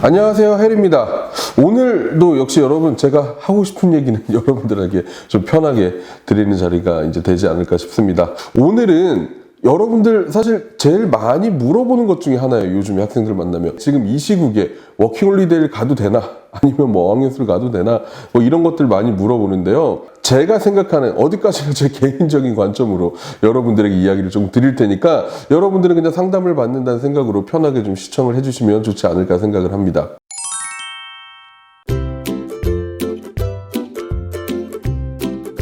안녕하세요 해리입니다. 오늘도 역시 여러분 제가 하고 싶은 얘기는 여러분들에게 좀 편하게 드리는 자리가 이제 되지 않을까 싶습니다. 오늘은 여러분들 사실 제일 많이 물어보는 것 중에 하나예요 요즘에 학생들 만나면. 지금 이 시국에 워킹홀리데이를 가도 되나? 아니면 뭐 어학연수를 가도 되나? 뭐 이런 것들 많이 물어보는데요 제가 생각하는 어디까지나 제 개인적인 관점으로 여러분들에게 이야기를 좀 드릴 테니까 여러분들은 그냥 상담을 받는다는 생각으로 편하게 좀 시청을 해주시면 좋지 않을까 생각을 합니다.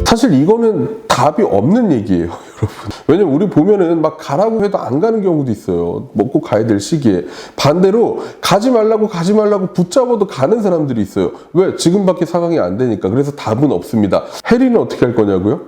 사실 이거는 답이 없는 얘기예요, 여러분. 왜냐면 우리 보면은 막 가라고 해도 안 가는 경우도 있어요. 먹고 가야 될 시기에. 반대로 가지 말라고 가지 말라고 붙잡아도 가는 사람들이 있어요. 왜? 지금밖에 상황이 안 되니까. 그래서 답은 없습니다. 해리는 어떻게 할 거냐고요?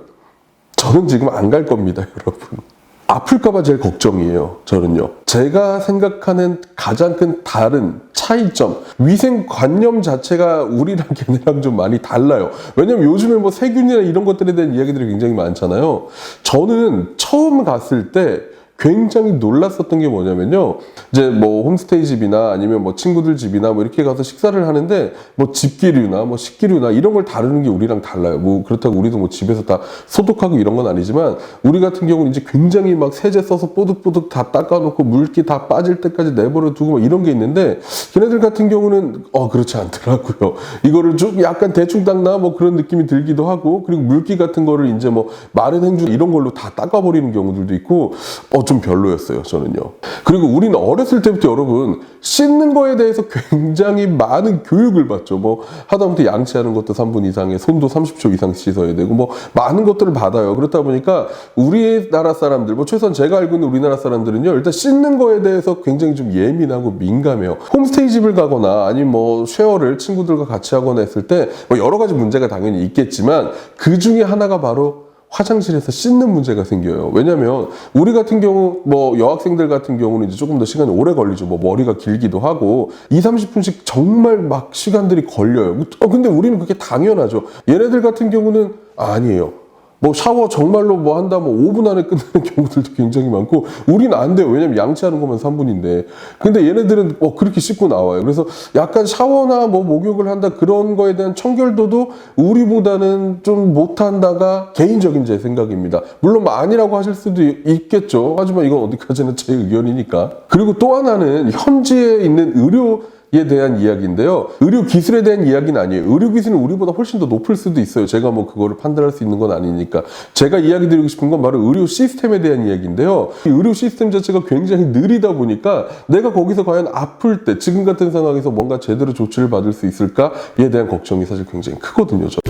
저는 지금 안 갈 겁니다, 여러분. 아플까봐 제일 걱정이에요, 저는요. 제가 생각하는 가장 큰 다른 차이점, 위생 관념 자체가 우리랑 걔네랑 좀 많이 달라요. 왜냐면 요즘에 뭐 세균이나 이런 것들에 대한 이야기들이 굉장히 많잖아요. 저는 처음 갔을 때 굉장히 놀랐었던 게 뭐냐면요. 이제 뭐 홈스테이 집이나 아니면 뭐 친구들 집이나 뭐 이렇게 가서 식사를 하는데 뭐 집기류나 뭐 식기류나 이런 걸 다루는 게 우리랑 달라요. 뭐 그렇다고 우리도 뭐 집에서 다 소독하고 이런 건 아니지만 우리 같은 경우는 이제 굉장히 막 세제 써서 뽀득뽀득 다 닦아놓고 물기 다 빠질 때까지 내버려 두고 막 이런 게 있는데 걔네들 같은 경우는 어 그렇지 않더라고요. 이거를 좀 약간 대충 닦나 뭐 그런 느낌이 들기도 하고 그리고 물기 같은 거를 이제 뭐 마른 행주 이런 걸로 다 닦아버리는 경우들도 있고 어좀 별로였어요 저는요. 그리고 우리는 어렸을 때부터 여러분 씻는 거에 대해서 굉장히 많은 교육을 받죠. 뭐 하다못해 양치하는 것도 3분 이상에 손도 30초 이상 씻어야 되고 뭐 많은 것들을 받아요. 그렇다 보니까 우리나라 사람들 뭐 최소한 제가 알고 있는 우리나라 사람들은요 일단 씻는 거에 대해서 굉장히 좀 예민하고 민감해요. 홈스테이 집을 가거나 아니면 뭐 쉐어를 친구들과 같이 하거나 했을 때 뭐 여러 가지 문제가 당연히 있겠지만 그 중에 하나가 바로 화장실에서 씻는 문제가 생겨요. 왜냐면 우리 같은 경우 뭐 여학생들 같은 경우는 이제 조금 더 시간이 오래 걸리죠. 뭐 머리가 길기도 하고 2, 30분씩 정말 막 시간들이 걸려요. 어 근데 우리는 그게 당연하죠. 얘네들 같은 경우는 아니에요. 뭐 샤워 정말로 뭐 한다 뭐 5분 안에 끝나는 경우들도 굉장히 많고 우리는 안 돼요. 왜냐면 양치하는 것만 3분인데. 근데 얘네들은 어 그렇게 씻고 나와요. 그래서 약간 샤워나 뭐 목욕을 한다 그런 거에 대한 청결도도 우리보다는 좀 못한다가 개인적인 제 생각입니다. 물론 뭐 아니라고 하실 수도 있겠죠. 하지만 이건 어디까지나 제 의견이니까. 그리고 또 하나는 현지에 있는 의료 에 대한 이야기인데요. 의료 기술에 대한 이야기는 아니에요. 의료 기술은 우리보다 훨씬 더 높을 수도 있어요. 제가 뭐 그거를 판단할 수 있는 건 아니니까. 제가 이야기 드리고 싶은 건 바로 의료 시스템에 대한 이야기인데요. 이 의료 시스템 자체가 굉장히 느리다 보니까 내가 거기서 과연 아플 때 지금 같은 상황에서 뭔가 제대로 조치를 받을 수 있을까에 대한 걱정이 사실 굉장히 크거든요. 저.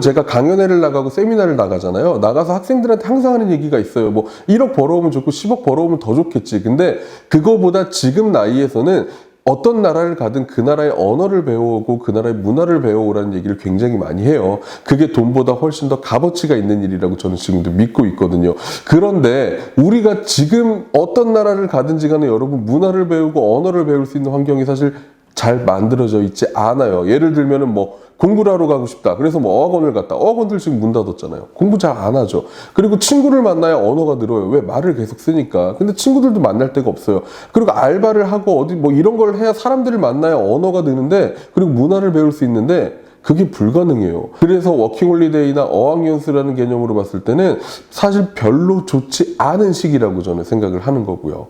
제가 강연회를 나가고 세미나를 나가잖아요. 나가서 학생들한테 항상 하는 얘기가 있어요. 뭐 1억 벌어오면 좋고 10억 벌어오면 더 좋겠지. 근데 그거보다 지금 나이에서는 어떤 나라를 가든 그 나라의 언어를 배워오고 그 나라의 문화를 배워오라는 얘기를 굉장히 많이 해요. 그게 돈보다 훨씬 더 값어치가 있는 일이라고 저는 지금도 믿고 있거든요. 그런데 우리가 지금 어떤 나라를 가든지 간에 여러분 문화를 배우고 언어를 배울 수 있는 환경이 사실 잘 만들어져 있지 않아요. 예를 들면은 뭐 공부를 하러 가고 싶다. 그래서 뭐 어학원을 갔다. 어학원들 지금 문 닫았잖아요. 공부 잘 안 하죠. 그리고 친구를 만나야 언어가 늘어요. 왜? 말을 계속 쓰니까. 근데 친구들도 만날 데가 없어요. 그리고 알바를 하고 어디 뭐 이런 걸 해야 사람들을 만나야 언어가 느는데 그리고 문화를 배울 수 있는데 그게 불가능해요. 그래서 워킹홀리데이나 어학연수라는 개념으로 봤을 때는 사실 별로 좋지 않은 시기라고 저는 생각을 하는 거고요.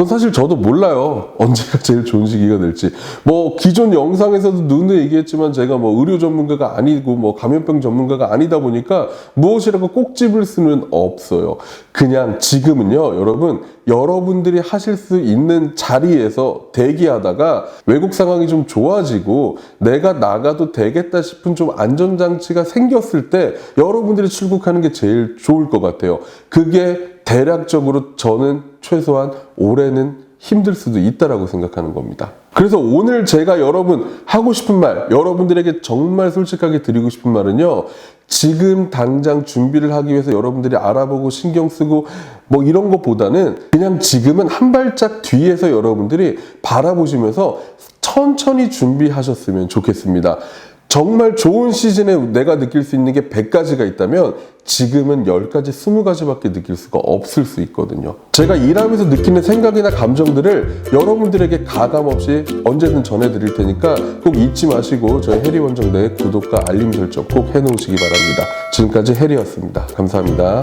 그건 사실 저도 몰라요. 언제가 제일 좋은 시기가 될지. 뭐 기존 영상에서도 눈에 얘기했지만 제가 뭐 의료 전문가가 아니고 뭐 감염병 전문가가 아니다 보니까 무엇이라고 꼭 집을 수는 없어요. 그냥 지금은요, 여러분 여러분들이 하실 수 있는 자리에서 대기하다가 외국 상황이 좀 좋아지고 내가 나가도 되겠다 싶은 좀 안전장치가 생겼을 때 여러분들이 출국하는 게 제일 좋을 것 같아요. 그게 대략적으로 저는 최소한 올해는 힘들 수도 있다라고 생각하는 겁니다. 그래서 오늘 제가 여러분 하고 싶은 말, 여러분들에게 정말 솔직하게 드리고 싶은 말은요. 지금 당장 준비를 하기 위해서 여러분들이 알아보고 신경 쓰고 뭐 이런 것보다는 그냥 지금은 한 발짝 뒤에서 여러분들이 바라보시면서 천천히 준비하셨으면 좋겠습니다. 정말 좋은 시즌에 내가 느낄 수 있는 게 100가지가 있다면 지금은 10가지, 20가지밖에 느낄 수가 없을 수 있거든요. 제가 일하면서 느끼는 생각이나 감정들을 여러분들에게 가감 없이 언제든 전해드릴 테니까 꼭 잊지 마시고 저희 해리 원정대 구독과 알림 설정 꼭 해놓으시기 바랍니다. 지금까지 해리였습니다. 감사합니다.